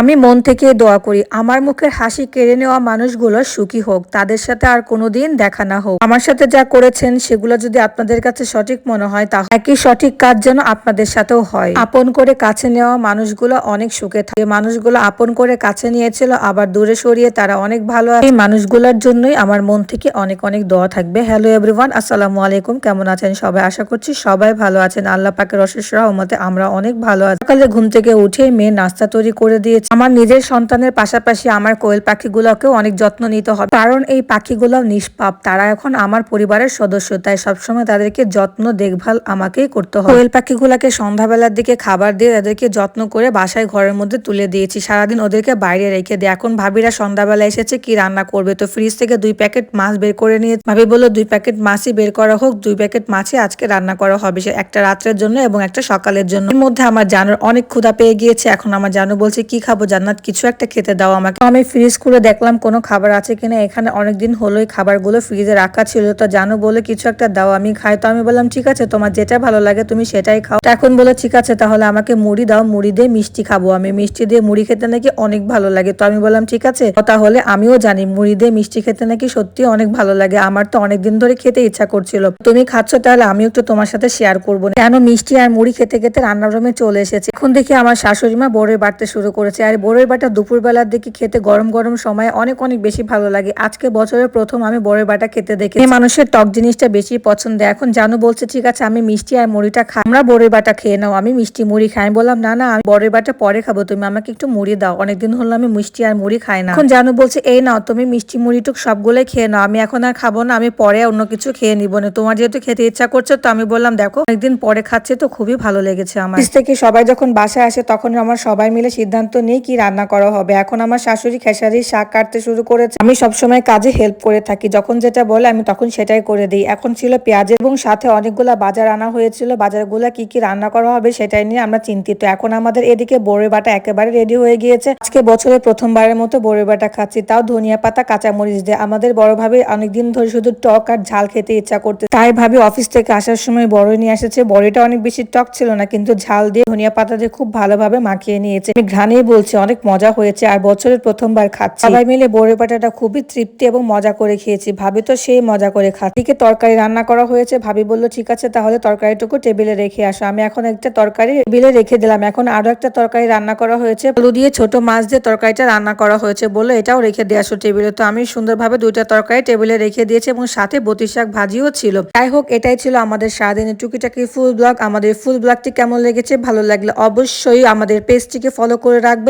আমি মন থেকে দোয়া করি, আমার মুখের হাসি কেড়ে নেওয়া মানুষগুলো সুখী হোক, তাদের সাথে আর কোনোদিন দেখা না হোক। আমার সাথে যা করেছেন, সেগুলো যদি আপনাদের কাছে সঠিক মনে হয় তা একই সঠিক কাজ যেন আপনাদের সাথেও হয়। আপন করে কাছে নেওয়া মানুষগুলো অনেক সুখে থাকে। মানুষগুলো আপন করে কাছে নিয়েছিল, আবার দূরে সরিয়ে তারা অনেক ভালো এই মানুষগুলোর জন্যই আমার মন থেকে অনেক অনেক দোয়া থাকবে। হ্যালো এভরিওয়ান, আসসালামু আলাইকুম। কেমন আছেন সবাই? আশা করছি সবাই ভালো আছেন। আল্লাহ পাকের অশেষ রহমতে আমরা অনেক ভালো আছি। সকালে ঘুম থেকে উঠে মেয়ে নাস্তা তৈরি করে দিয়েছে। আমার নিজের সন্তানের পাশাপাশি আমার কোয়েল পাখিগুলোকেও অনেক যত্ন নিতে হবে। কারণ এই পাখিগুলো নিষ্পাপ। তারা এখন আমার পরিবারের সদস্য, তাই সবসময় তাদেরকে যত্ন, দেখভাল আমাকেই করতে হবে। কোয়েল পাখিগুলোকে সন্ধ্যাবেলার দিকে খাবার দিয়ে তাদেরকে যত্ন করে বাসায় ঘরের মধ্যে তুলে দিয়েছি। সারাদিন ওদেরকে বাইরে রেখে দিই এখন ভাবিরা সন্ধ্যাবেলা এসেছে, কি রান্না করবে? তো ফ্রিজ থেকে দুই প্যাকেট মাছ বের করে নিয়ে ভাবি বলল, দুই প্যাকেট মাছই বের করা হোক, দুই প্যাকেট মাছই আজকে রান্না করা হবে। সে একটা রাত্রের জন্য এবং একটা সকালের জন্য। এর মধ্যে আমার জানুর অনেক ক্ষুধা পেয়ে গিয়েছে। এখন আমার জানু বলছে, কি খাব? জান্নাত কিছু একটা খেতে দাও আমাকে। আমি ফ্রিজ করে দেখলাম কোনো খাবার আছে কিনা, এখানে অনেকদিন হলোই খাবারগুলো ফ্রিজে রাখা ছিল, তো জানো বলে কিছু একটা দাও, আমি খাই। তো আমি বললাম, ঠিক আছে, তোমার যেটা ভালো লাগে তুমি সেটাই খাও। এখন বলে ঠিক আছে, তাহলে আমাকে মুড়ি দাও, মুড়ি দিয়ে মিষ্টি খাব আমি। মিষ্টি দিয়ে মুড়ি খেতে নাকি অনেক ভালো লাগে। তো আমি বললাম, ঠিক আছে, তাহলে আমিও জানি, মুড়ি দিয়ে মিষ্টি খেতে নাকি সত্যি অনেক ভালো লাগে। আমার তো অনেকদিন ধরে খেতে ইচ্ছা করছিল। তুমি খাচ্ছ তাহলে আমি একটু তোমার সাথে শেয়ার করব। কেন মিষ্টি আর মুড়ি খেতে খেতে রান্নার রুমে চলে এসেছে। এখন দেখি আমার শাশুড়ি মা বড়ের বাড়তে শুরু করেছে। আর বড়ের বাটা দুপুরবেলার দিকে খেতে গরম গরম সময় অনেক অনেক বেশি ভালো লাগে। আজকে বছরের প্রথম আমি বড়ের বাটা খেতে দেখি মানুষের টক জিনিসটা বেশি পছন্দ। এখন জানু বলছে, ঠিক আছে, আমি মিষ্টি আর মুড়িটা খাই। আমরা বড়ের বাটা খেয়ে নাও, আমি মিষ্টি মুড়ি খাই। আমি বললাম, না না, আমি বড়ের বাটা পরে খাব। তুমি আমাকে একটু মুড়ি দাও। অনেকদিন হলো আমি মিষ্টি আর মুড়ি খাই না। এখন জানু বলছে, এই নাও, তুমি মিষ্টি মুড়িটুক সবগুলোই খেয়ে নাও। আমি এখন আর খাব না, আমি পরে অন্য কিছু খেয়ে নিবো না। তোমার যেহেতু খেতে ইচ্ছা করছে, তো আমি বললাম, দেখো, অনেকদিন পরে খাচ্ছে, তো খুবই ভালো লেগেছে আমার। থেকে সবাই যখন বাসায় আসে, তখন আমার সবাই মিলে সিদ্ধান্ত নেই কি রান্না করা হবে? এখন আমার শাশুড়ি খেসারি শাক কাটতে শুরু করেছে। আমি সবসময় কাজে হেল্প করে থাকি। যখন যেটা বলে, আমি তখন সেটাই করে দিই। এখন ছিল পেঁয়াজ এবং সাথে অনেকগুলা বাজার আনা হয়েছিল। বাজারগুলা কি কি রান্না করা হবে সেটাই নিয়ে আমরা চিন্তিত। এখন আমাদের এদিকে বড়ে বাটা একেবারে রেডি হয়ে গিয়েছে। আজকে বছরে প্রথমবারের মতো বড়ে বাটা খাচ্ছি। তাও ধনিয়া পাতা, কাঁচামরিচ দিয়ে। আমাদের বড় ভাবে অনেকদিন ধরে শুধু টক আর ঝাল খেতে ইচ্ছা করতে তাই ভাবি অফিস থেকে আসার সময় বড়ই নিয়ে এসেছে। বড়িটা অনেক বেশি টক ছিল না, কিন্তু ঝাল দিয়ে ধনিয়া পাতা দিয়ে খুব ভালোভাবে মাখিয়ে নিয়েছে। আমি ঘ্রাণেই বলছি অনেক মজা হয়েছে আর বছরের প্রথমবার খাচ্ছি। সবাই মিলে বড়ে পাটাটা খুবই তৃপ্তি এবং মজা করে খেয়েছি। ভাবি তো সেই মজা করে খাচ্ছি। এদিকে তরকারি রান্না করা হয়েছে, ভাবি বলল, ঠিক আছে, তাহলে তরকারিটুকু টেবিলে রেখে আসো। আমি এখন একটা তরকারি টেবিলে রেখে দিলাম। এখন আরও একটা তরকারি রান্না করা হয়েছে। আলু দিয়ে ছোট মাছ দিয়ে তরকারিটা রান্না করা হয়েছে বলে এটাও রেখে দিয়ে আসো টেবিলে। তো আমি সুন্দরভাবে দুইটা তরকারি টেবিলে রেখে দিয়েছি এবং সাথে বতি শাক ভাজিও ছিল। যাই হোক, এটাই ছিল আমাদের সারাদিনের টুকিটাকি ফুল ব্লগ। আমাদের ফুল ব্লগটি কেমন লেগেছে, ভালো লাগলে অবশ্যই আমাদের পেজটিকে ফলো করে রাখবেন।